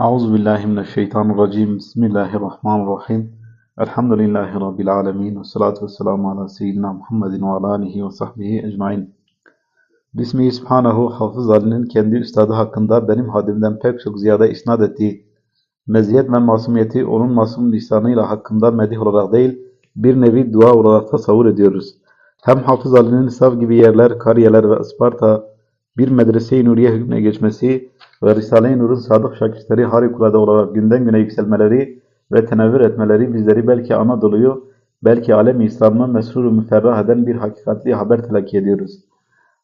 Euzu billahi mineşşeytanirracim. Bismillahirrahmanirrahim. Elhamdülillahi rabbil alamin ve salatu vesselamu ala seyyidina Muhammedin ve ala ve sahbihi ecmaîn. Bismihi Subhanahu Hafız Ali'nin kendi üstadı hakkında benim hadimden pek çok ziyade isnat ettiği meziyet ve masumiyeti onun masum lisanıyla hakkında medih olarak değil, bir nevi dua olarak tasavvur ediyoruz. Hem Hafız Ali'nin Sav gibi yerler, Kariyeler ve Isparta bir medrese-i nuriye hükmüne geçmesi ve Risale-i Nur'un sadık şakirtleri harikulade olarak günden güne yükselmeleri ve tenevvür etmeleri bizleri belki Anadolu'yu, belki alem-i İslam'ı mesrur-u müferrah eden bir hakikatli haber telakki ediyoruz.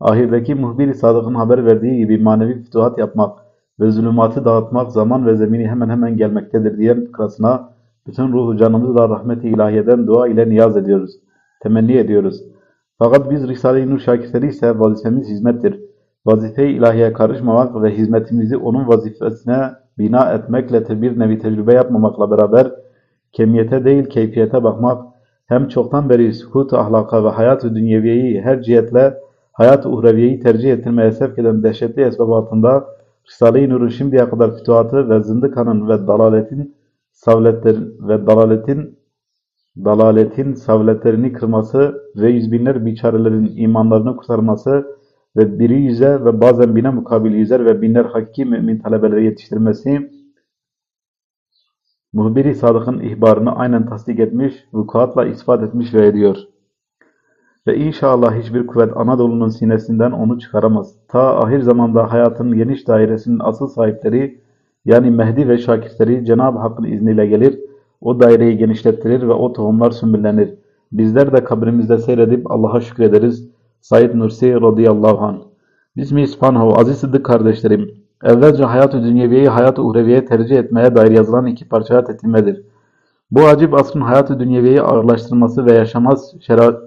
Ahirdeki muhbir-i sadıkın haber verdiği gibi manevi fütuhat yapmak ve zulümatı dağıtmak zaman ve zemini hemen hemen gelmektedir diyen fıkrasına bütün ruhu canımızla rahmet-i ilahiyeden dua ile niyaz ediyoruz, temenni ediyoruz. Fakat biz Risale-i Nur şakirtleri ise vazifemiz hizmettir. Vazife-i ilahiye karışmamak ve hizmetimizi onun vazifesine bina etmekle bir nevi tecrübe yapmamakla beraber kemiyete değil keyfiyete bakmak hem çoktan beri sükut ahlaka ve hayat-ı dünyeviyeyi her cihetle hayat-ı uhreviyeyi tercih ettirmeye sevk eden dehşetli esbab altında Risale-i Nur'un şimdiye kadar fütuhatı ve zındıkanın ve dalaletin savletlerin ve dalaletin dalaletin savletlerini kırması ve yüz binler biçarelerin imanlarını kurtarması ve biri yüze ve bazen bine mukabil yüzer ve binler hakiki mümin talebeleri yetiştirmesi muhbir-i sadıkın ihbarını aynen tasdik etmiş, vukuatla ispat etmiş ve ediyor. Ve inşallah hiçbir kuvvet Anadolu'nun sinesinden onu çıkaramaz. Ta ahir zamanda hayatın geniş dairesinin asıl sahipleri yani Mehdi ve şakirtleri Cenab-ı Hakk'ın izniyle gelir, o daireyi genişlettirir ve o tohumlar sümbüllenir. Bizler de kabrimizde seyredip Allah'a şükrederiz. Said Nursi radıyallahu anh. Bismi İspanhav, aziz sıddık kardeşlerim. Evvelce hayat-ı dünyeviyeyi hayat-ı uhreviye tercih etmeye dair yazılan iki parçaya tetimledir. Bu acip asrın hayat-ı dünyeviyeyi ağırlaştırması ve yaşamaz şera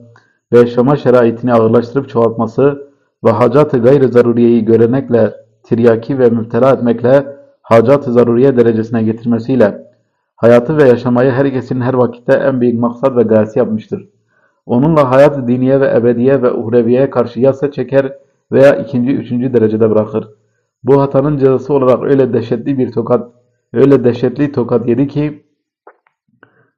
ve yaşama şeraitini ağırlaştırıp çoğaltması ve hacat-ı gayri zaruriyeyi görenekle, tiryaki ve müptela etmekle hacat-ı zaruriye derecesine getirmesiyle hayatı ve yaşamayı herkesin her vakitte en büyük maksat ve gayesi yapmıştır. Onunla hayat diniye ve ebediye ve uhreviye karşı yasa çeker veya ikinci, üçüncü derecede bırakır. Bu hatanın cezası olarak öyle dehşetli bir tokat, öyle dehşetli tokat yedi ki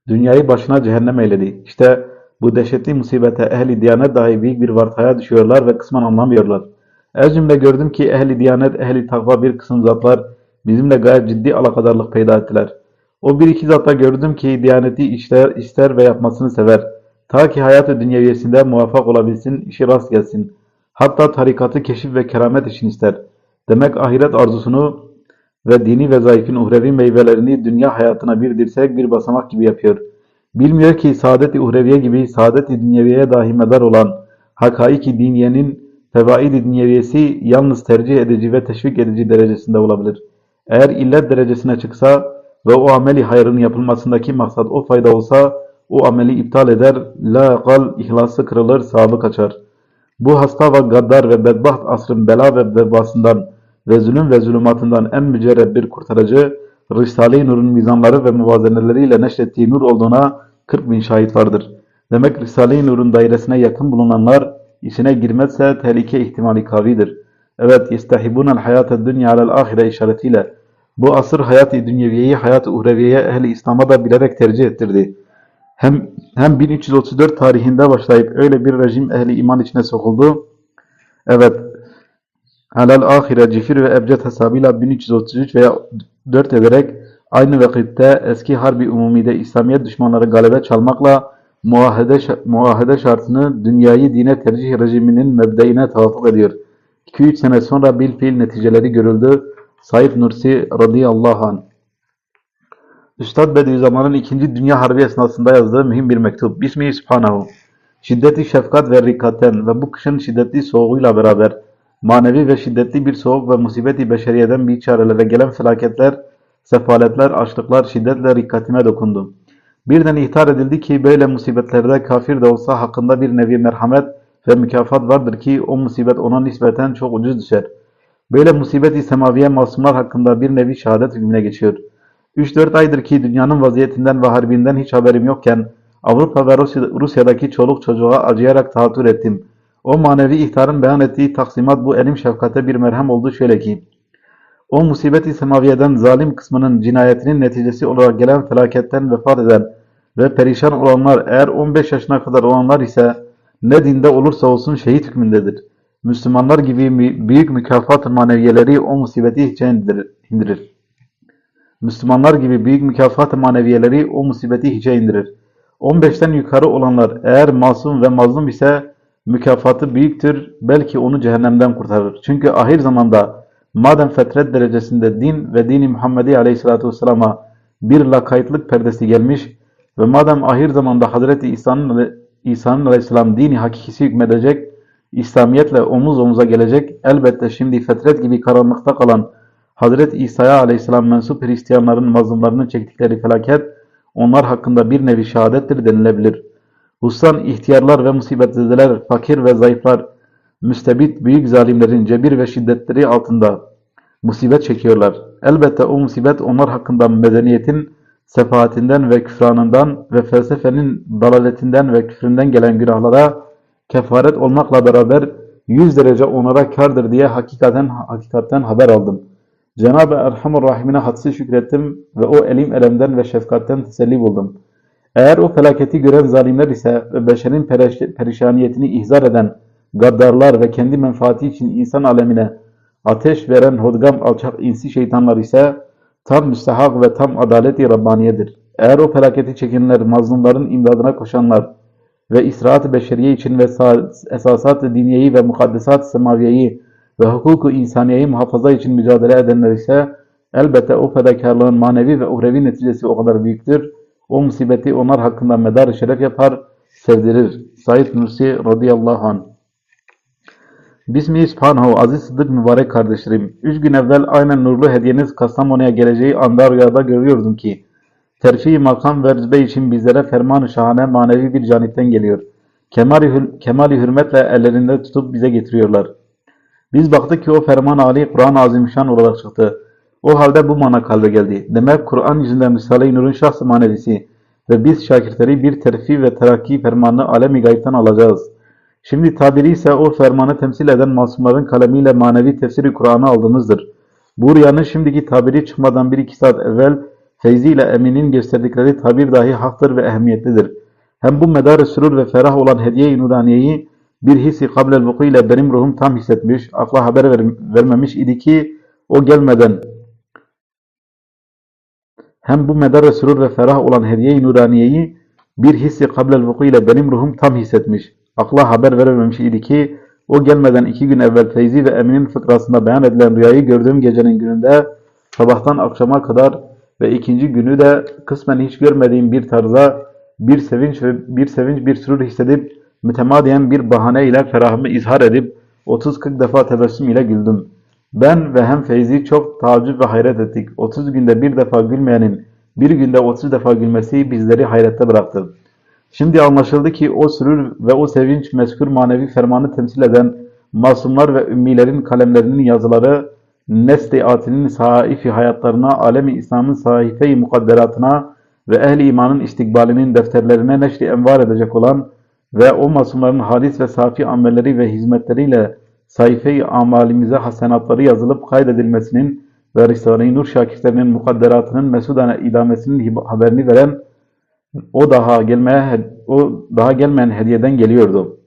dünyayı başına cehennem eyledi. İşte bu dehşetli musibete ehli diyanet dahi büyük bir vartaya düşüyorlar ve kısmen anlamıyorlar. Ez cümle gördüm ki ehli diyanet, ehli takva bir kısım zatlar bizimle gayet ciddi alakadarlık peyda ettiler. O bir iki zatta gördüm ki diyaneti ister, ister ve yapmasını sever. Ta ki hayat-ı dünyeviyesinde muvaffak olabilsin, işi rast gelsin. Hatta tarikatı keşif ve keramet için ister. Demek ahiret arzusunu ve dini vezaifin uhrevi meyvelerini dünya hayatına bir dirsek bir basamak gibi yapıyor. Bilmiyor ki saadet-i uhreviye gibi saadet-i dünyeviyeye dahi medar olan hakaiki diniyenin fevaid-i dünyeviyesi yalnız tercih edici ve teşvik edici derecesinde olabilir. Eğer illet derecesine çıksa ve o ameli hayrın yapılmasındaki maksat o fayda olsa o ameli iptal eder, la kal ihlası kırılır, sahabı kaçar. Bu hasta ve gaddar ve bedbaht asrın bela ve vebasından ve zulüm ve zulümatından en mücerred bir kurtarıcı, Risale-i Nur'un mizanları ve muvazeneleriyle neşrettiği nur olduğuna 40 bin şahit vardır. Demek Risale-i Nur'un dairesine yakın bulunanlar, içine girmezse tehlike ihtimali kavidir. Evet, yestahibunel hayat-ı dünya alel ahire işaretiyle, bu asır hayat-ı dünyeviyeyi hayat-ı uhreviyeye ehli İslam'a da bilerek tercih ettirdi. Hem, hem 1334 tarihinde başlayıp öyle bir rejim ehli iman içine sokuldu. Evet, Halal ahire cifir ve ebced hesabıyla 1333 veya 4 ederek aynı vakitte eski harbi umumide İslamiyet düşmanları galebe çalmakla muahede, muahede şartını dünyayı dine tercih rejiminin mebdeine tavafuk ediyor. 2-3 sene sonra bil fiil neticeleri görüldü. Said Nursi radıyallahu anh. Üstad Bediüzzaman'ın 2. Dünya Harbi esnasında yazdığı mühim bir mektup. Bismihi Subhanahu. Şiddeti şefkat ve rikaten ve bu kışın şiddetli soğuğuyla beraber manevi ve şiddetli bir soğuk ve musibeti beşeriyeden bir çarelere gelen felaketler, sefaletler, açlıklar şiddetle rikkatime dokundu. Birden ihtar edildi ki böyle musibetlerde kafir de olsa hakkında bir nevi merhamet ve mükafat vardır ki o musibet ona nispeten çok ucuz düşer. Böyle musibet-i semaviye masumlar hakkında bir nevi şehadet hükmüne geçiyor. 3-4 aydır ki dünyanın vaziyetinden ve harbinden hiç haberim yokken Avrupa ve Rusya'daki çoluk çocuğa acıyarak tahattür ettim. O manevi ihtarın beyan ettiği taksimat bu elim şefkate bir merhem oldu şöyle ki O musibet-i semaviyeden zalim kısmının cinayetinin neticesi olarak gelen felaketten vefat eden ve perişan olanlar eğer 15 yaşına kadar olanlar ise ne dinde olursa olsun şehit hükmündedir. Müslümanlar gibi büyük mükafat maneviyeleri o musibeti hiçe indirir. Müslümanlar gibi büyük mükafat maneviyeleri o musibeti hiçe indirir. 15'ten yukarı olanlar eğer masum ve mazlum ise mükafatı büyüktür, belki onu cehennemden kurtarır. Çünkü ahir zamanda madem fetret derecesinde din ve dini Muhammedi Aleyhisselatü Vesselam'a bir lakaytlık perdesi gelmiş ve madem ahir zamanda Hazreti İsa'nın İsa'nın Aleyhisselam dini hakikisi hükmedecek, İslamiyetle omuz omuza gelecek, elbette şimdi fetret gibi karanlıkta kalan Hazreti İsa'ya Aleyhisselam mensup Hristiyanların mazlumlarının çektikleri felaket onlar hakkında bir nevi şehadettir denilebilir. Hususan ihtiyarlar ve musibetzedeler, fakir ve zayıflar, müstebit büyük zalimlerin cebir ve şiddetleri altında musibet çekiyorlar. Elbette o musibet onlar hakkında medeniyetin sefahatinden ve küfranından ve felsefenin dalaletinden ve küfründen gelen günahlara kefaret olmakla beraber yüz derece onlara kardır diye hakikaten hakikaten haber aldım. Cenab-ı Erhamur Rahim'ine hadsiz şükrettim ve o elim elemden ve şefkatten teselli buldum. Eğer o felaketi gören zalimler ise ve beşerin perişaniyetini ihzar eden gaddarlar ve kendi menfaati için insan alemine ateş veren hodgam alçak insi şeytanlar ise tam müstehak ve tam adaleti Rabbaniyedir. Eğer o felaketi çekenler, mazlumların imdadına koşanlar ve israat-ı beşeriye için ve sa- esasat-ı diniyeyi ve mukaddesat-ı semaviyeyi ve hukuku insaniyeyi muhafaza için mücadele edenler ise elbette o fedakarlığın manevi ve uhrevi neticesi o kadar büyüktür. O musibeti onlar hakkında medar şeref yapar, sevdirir. Said Nursi radıyallahu anh. Bismihi Subhanahu aziz sıddık mübarek kardeşlerim. Üç gün evvel aynen nurlu hediyeniz Kastamonu'ya geleceği anda rüyada görüyordum ki terfi makam ve rütbe için bizlere ferman-ı şahane manevi bir canipten geliyor. Kemali, hür- kemali hürmetle ellerinde tutup bize getiriyorlar. Biz baktık ki o ferman Ali Kur'an-ı Azimüşşan olarak çıktı. O halde bu mana kalbe geldi. Demek Kur'an yüzünden Risale-i Nur'un şahs-ı manevisi ve biz şakirtleri bir terfi ve terakki fermanını alem-i gaybtan alacağız. Şimdi tabiri ise o fermanı temsil eden masumların kalemiyle manevi tefsiri Kur'an'ı aldığımızdır. Bu rüyanın şimdiki tabiri çıkmadan bir iki saat evvel Feyzi ile Emin'in gösterdikleri tabir dahi haktır ve ehemmiyetlidir. Hem bu medar sürur ve ferah olan hediye-i nuraniyeyi bir hissi kablel vuku ile benim ruhum tam hissetmiş, akla haber ver- vermemiş idi ki o gelmeden hem bu medar sürur ve ferah olan hediye-i nuraniyeyi bir hissi kablel vuku ile benim ruhum tam hissetmiş, akla haber verememiş idi ki o gelmeden iki gün evvel Feyzi ve Emin'in fıkrasında beyan edilen rüyayı gördüğüm gecenin gününde sabahtan akşama kadar ve ikinci günü de kısmen hiç görmediğim bir tarza bir sevinç ve bir sevinç bir sürur hissedip mütemadiyen bir bahane ile ferahımı izhar edip 30-40 defa tebessüm ile güldüm. Ben ve hem Feyzi çok tacip ve hayret ettik. 30 günde bir defa gülmeyenin bir günde 30 defa gülmesi bizleri hayrette bıraktı. Şimdi anlaşıldı ki o sürür ve o sevinç meskür manevi fermanı temsil eden masumlar ve ümmilerin kalemlerinin yazıları nesli atinin sahaifi hayatlarına, alemi İslam'ın sahife-i mukadderatına ve ehli imanın istikbalinin defterlerine neşri envar edecek olan ve o masumların halis ve safi amelleri ve hizmetleriyle sayfe-i amalimize hasenatları yazılıp kaydedilmesinin ve Risale-i Nur şakirtlerinin mukadderatının mesudane idamesinin haberini veren o daha gelmeye o daha gelmeyen hediyeden geliyordu.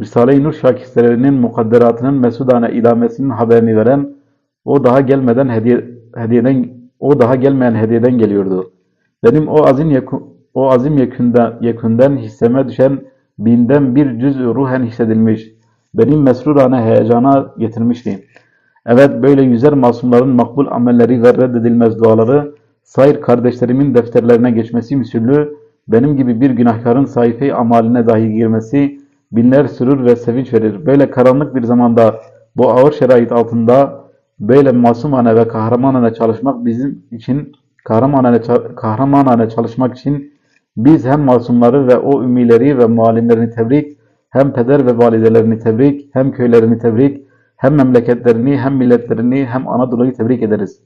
Risale-i Nur şakirtlerinin mukadderatının mesudane idamesinin haberini veren o daha gelmeden hediye, hediyeden o daha gelmeyen hediyeden geliyordu. Benim o azim yeku, o azim yekünden, yekünden hisseme düşen binden bir cüz ruhen hissedilmiş. Benim mesrurane heyecana getirmişti. Evet böyle yüzer masumların makbul amelleri ve reddedilmez duaları sair kardeşlerimin defterlerine geçmesi müsüllü benim gibi bir günahkarın sayfe amaline dahi girmesi binler sürür ve sevinç verir. Böyle karanlık bir zamanda bu ağır şerait altında böyle masumane ve kahramanane çalışmak bizim için kahramanane, kahramanane çalışmak için biz hem masumları ve o ümmileri ve muallimlerini tebrik hem peder ve validelerini tebrik hem köylerini tebrik hem memleketlerini hem milletlerini hem Anadolu'yu tebrik ederiz.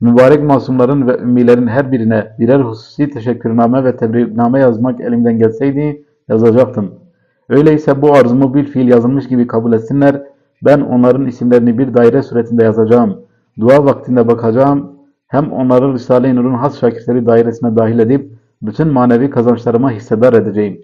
Mübarek masumların ve ümmilerin her birine birer hususi teşekkürname ve tebrikname yazmak elimden gelseydi yazacaktım. Öyleyse bu arzumu bir fiil yazılmış gibi kabul etsinler Ben onların isimlerini bir daire suretinde yazacağım. Dua vaktinde bakacağım. Hem onları Risale-i Nur'un has şakirtleri dairesine dahil edip bütün manevi kazançlarıma hissedar edeceğim.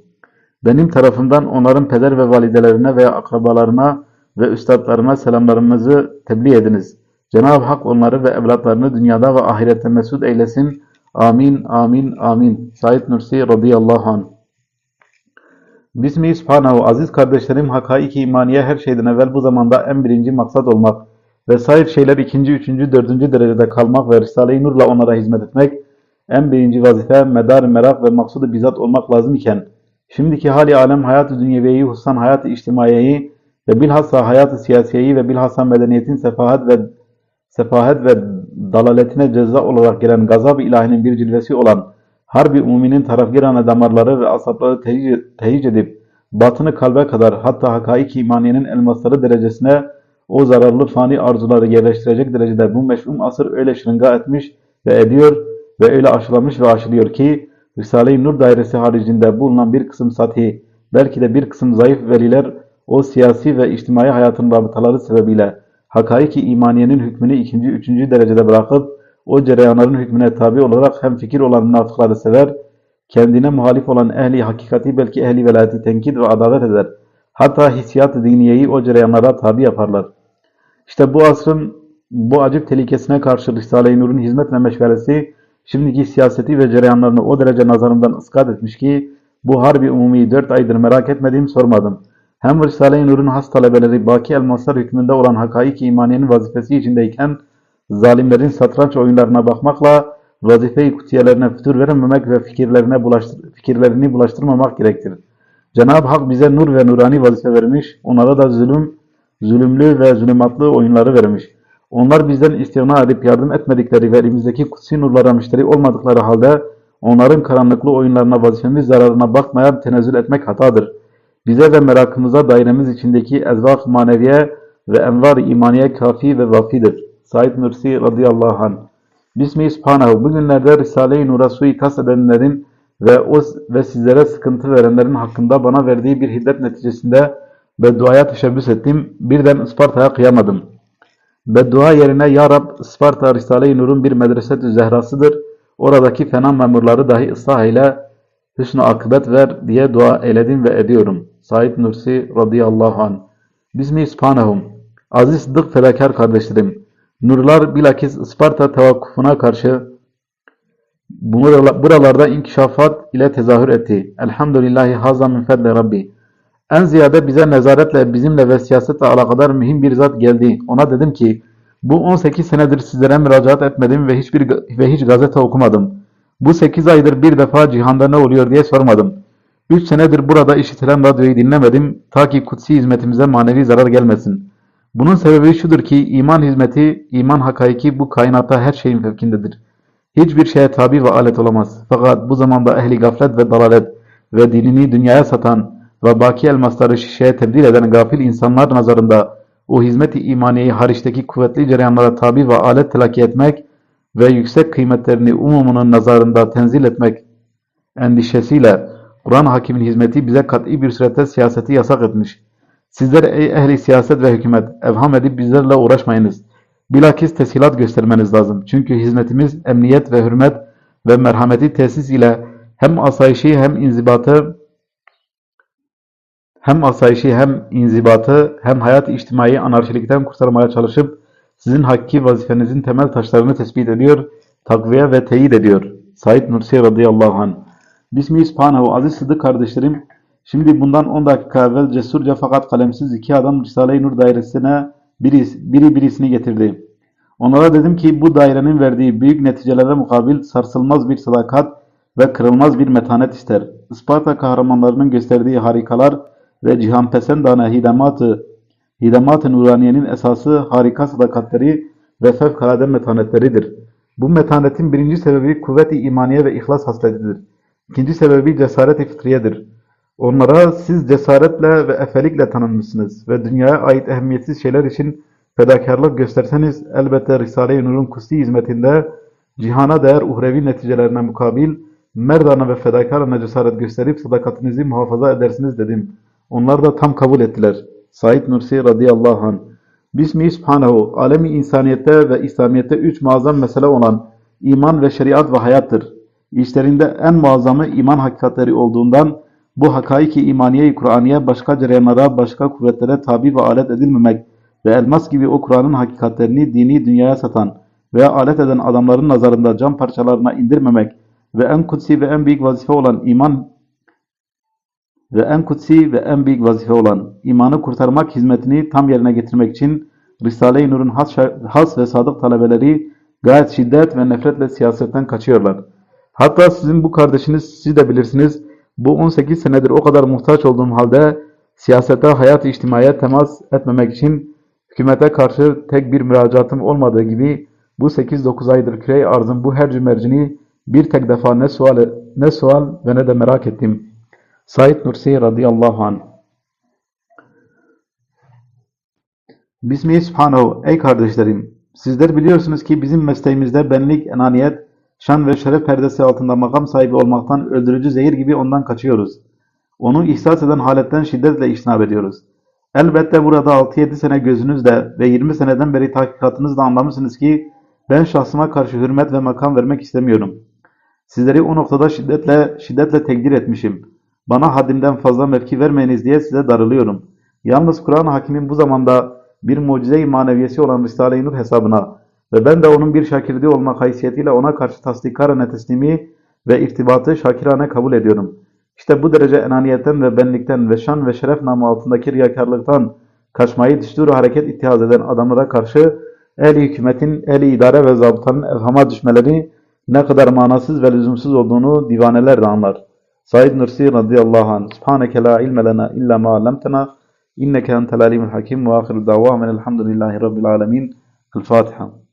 Benim tarafımdan onların peder ve validelerine veya akrabalarına ve üstadlarına selamlarımızı tebliğ ediniz. Cenab-ı Hak onları ve evlatlarını dünyada ve ahirette mesut eylesin. Amin, amin, amin. Said Nursi radıyallahu anh. Bismihi Subhanahu aziz kardeşlerim hakaiki imaniye her şeyden evvel bu zamanda en birinci maksat olmak ve sair şeyler ikinci, üçüncü, dördüncü derecede kalmak ve Risale-i Nur'la onlara hizmet etmek en birinci vazife, medar, merak ve maksudu bizzat olmak lazım iken şimdiki hali alem hayatı dünyeviyeyi hususan hayatı içtimaiyeyi ve bilhassa hayatı siyasiyeyi ve bilhassa medeniyetin sefahet ve sefahet ve dalaletine ceza olarak gelen gazab-ı ilahinin bir cilvesi olan harbi umuminin tarafgirane damarları ve asapları tehic, edip batını kalbe kadar hatta hakaik imaniyenin elmasları derecesine o zararlı fani arzuları yerleştirecek derecede bu meş'um asır öyle şırınga etmiş ve ediyor ve öyle aşılamış ve aşılıyor ki Risale-i Nur dairesi haricinde bulunan bir kısım sati, belki de bir kısım zayıf veliler o siyasi ve içtimai hayatın rabıtaları sebebiyle hakaiki imaniyenin hükmünü ikinci, üçüncü derecede bırakıp o cereyanların hükmüne tabi olarak hem fikir olan münafıkları sever, kendine muhalif olan ehli hakikati belki ehli velayeti tenkit ve adalet eder. Hatta hissiyat-ı diniyeyi o cereyanlara tabi yaparlar. İşte bu asrın bu acip tehlikesine karşı Risale-i Nur'un hizmet ve meşgalesi şimdiki siyaseti ve cereyanlarını o derece nazarımdan ıskat etmiş ki bu harbi umumi dört aydır merak etmediğim sormadım. Hem Risale-i Nur'un has talebeleri baki elmaslar hükmünde olan hakaik imaniyenin vazifesi içindeyken zalimlerin satranç oyunlarına bakmakla vazife-i kutiyelerine fütur vermemek ve fikirlerine bulaştır fikirlerini bulaştırmamak gerektir. Cenab-ı Hak bize nur ve nurani vazife vermiş, onlara da zulüm, zulümlü ve zulümatlı oyunları vermiş. Onlar bizden istina edip yardım etmedikleri ve elimizdeki kutsi nurlara müşteri olmadıkları halde onların karanlıklı oyunlarına vazifemiz zararına bakmaya tenezzül etmek hatadır. Bize ve merakımıza dairemiz içindeki ezvak maneviye ve envar imaniye kafi ve vafidir. Said Nursi radıyallahu anh. Bismi Subhanahu. Bugünlerde Risale-i Nur'a suikast edenlerin ve o ve sizlere sıkıntı verenlerin hakkında bana verdiği bir hiddet neticesinde bedduaya teşebbüs ettim. Birden Isparta'ya kıyamadım. Beddua yerine Ya Rab Isparta Risale-i Nur'un bir medreset-ü zehrasıdır. Oradaki fena memurları dahi ıslah ile hüsnü akıbet ver diye dua eyledim ve ediyorum. Said Nursi radıyallahu anh. Bismi Subhanahum. Aziz Sıddık Felakar kardeşlerim. Nurlar bilakis Isparta tevakkufuna karşı buralarda inkişafat ile tezahür etti. Elhamdülillahi hazza min fedle Rabbi. En ziyade bize nezaretle, bizimle ve siyasetle alakadar mühim bir zat geldi. Ona dedim ki, bu 18 senedir sizlere müracaat etmedim ve hiçbir ve hiç gazete okumadım. Bu 8 aydır bir defa cihanda ne oluyor diye sormadım. 3 senedir burada işitilen radyoyu dinlemedim ta ki kutsi hizmetimize manevi zarar gelmesin. Bunun sebebi şudur ki iman hizmeti, iman hakaiki bu kainatta her şeyin fevkindedir. Hiçbir şeye tabi ve alet olamaz. Fakat bu zamanda ehli gaflet ve dalalet ve dinini dünyaya satan ve baki elmasları şişeye tebdil eden gafil insanlar nazarında o hizmet-i imaniyeyi hariçteki kuvvetli cereyanlara tabi ve alet telakki etmek ve yüksek kıymetlerini umumunun nazarında tenzil etmek endişesiyle Kur'an hakimin hizmeti bize kat'i bir surette siyaseti yasak etmiş. Sizler ey ehli siyaset ve hükümet evham edip bizlerle uğraşmayınız. Bilakis teshilat göstermeniz lazım. Çünkü hizmetimiz emniyet ve hürmet ve merhameti tesis ile hem asayişi hem inzibatı hem asayişi hem inzibatı hem hayat içtimai anarşilikten kurtarmaya çalışıp sizin hakiki vazifenizin temel taşlarını tespit ediyor, takviye ve teyit ediyor. Said Nursi radıyallahu anh. Bismillah subhanahu aziz sıddık kardeşlerim. Şimdi bundan 10 dakika evvel cesurca fakat kalemsiz iki adam Risale-i Nur dairesine biri, biri birisini getirdi. Onlara dedim ki bu dairenin verdiği büyük neticelere mukabil sarsılmaz bir sadakat ve kırılmaz bir metanet ister. Isparta kahramanlarının gösterdiği harikalar ve cihanpesendane hidamat-ı hidamat-ı nuraniyenin esası harika sadakatleri ve fevkalade metanetleridir. Bu metanetin birinci sebebi kuvvet-i imaniye ve ihlas hasletidir. İkinci sebebi cesaret-i fıtriyedir. Onlara siz cesaretle ve efelikle tanınmışsınız ve dünyaya ait ehemmiyetsiz şeyler için fedakarlık gösterseniz elbette Risale-i Nur'un kusti hizmetinde cihana değer uhrevi neticelerine mukabil merdana ve fedakarına cesaret gösterip sadakatinizi muhafaza edersiniz dedim. Onlar da tam kabul ettiler. Said Nursi radıyallahu anh. Bismi alemi insaniyette ve İslamiyette üç muazzam mesele olan iman ve şeriat ve hayattır. İşlerinde en muazzamı iman hakikatleri olduğundan bu hakaiki imaniye-i Kur'aniye başka cereyanlara, başka kuvvetlere tabi ve alet edilmemek ve elmas gibi o Kur'an'ın hakikatlerini dini dünyaya satan veya alet eden adamların nazarında cam parçalarına indirmemek ve en kutsi ve en büyük vazife olan iman ve en kutsi ve en büyük vazife olan imanı kurtarmak hizmetini tam yerine getirmek için Risale-i Nur'un has, has ve sadık talebeleri gayet şiddet ve nefretle siyasetten kaçıyorlar. Hatta sizin bu kardeşiniz siz de bilirsiniz bu 18 senedir o kadar muhtaç olduğum halde siyasete, hayat-ı içtimaiye temas etmemek için hükümete karşı tek bir müracaatım olmadığı gibi bu 8-9 aydır kürey arzın bu her cümercini bir tek defa ne sual, ne sual ve ne de merak ettim. Said Nursi radıyallahu anh Bismihi Subhanehu Ey kardeşlerim! Sizler biliyorsunuz ki bizim mesleğimizde benlik, enaniyet, şan ve şeref perdesi altında makam sahibi olmaktan öldürücü zehir gibi ondan kaçıyoruz. Onu ihsas eden haletten şiddetle işnab ediyoruz. Elbette burada 6-7 sene gözünüzle ve 20 seneden beri tahkikatınızla anlamışsınız ki ben şahsıma karşı hürmet ve makam vermek istemiyorum. Sizleri o noktada şiddetle şiddetle tekdir etmişim. Bana haddimden fazla mevki vermeyiniz diye size darılıyorum. Yalnız Kur'an-ı Hakim'in bu zamanda bir mucize-i maneviyesi olan Risale-i Nur hesabına ve ben de onun bir şakirdi olmak haysiyetiyle ona karşı tasdikaren teslimi ve irtibatı şakirane kabul ediyorum. İşte bu derece enaniyetten ve benlikten ve şan ve şeref namı altındaki riyakarlıktan kaçmayı düstur hareket ittihaz eden adamlara karşı ehli hükümetin, ehli idare ve zabıtanın evhama düşmeleri ne kadar manasız ve lüzumsuz olduğunu divaneler de anlar. Said Nursi radıyallahu anh Subhaneke la ilme lena illa ma allamtena inneke entel alimul hakim ve ahiru davamın elhamdülillahi rabbil alemin. El Fatiha.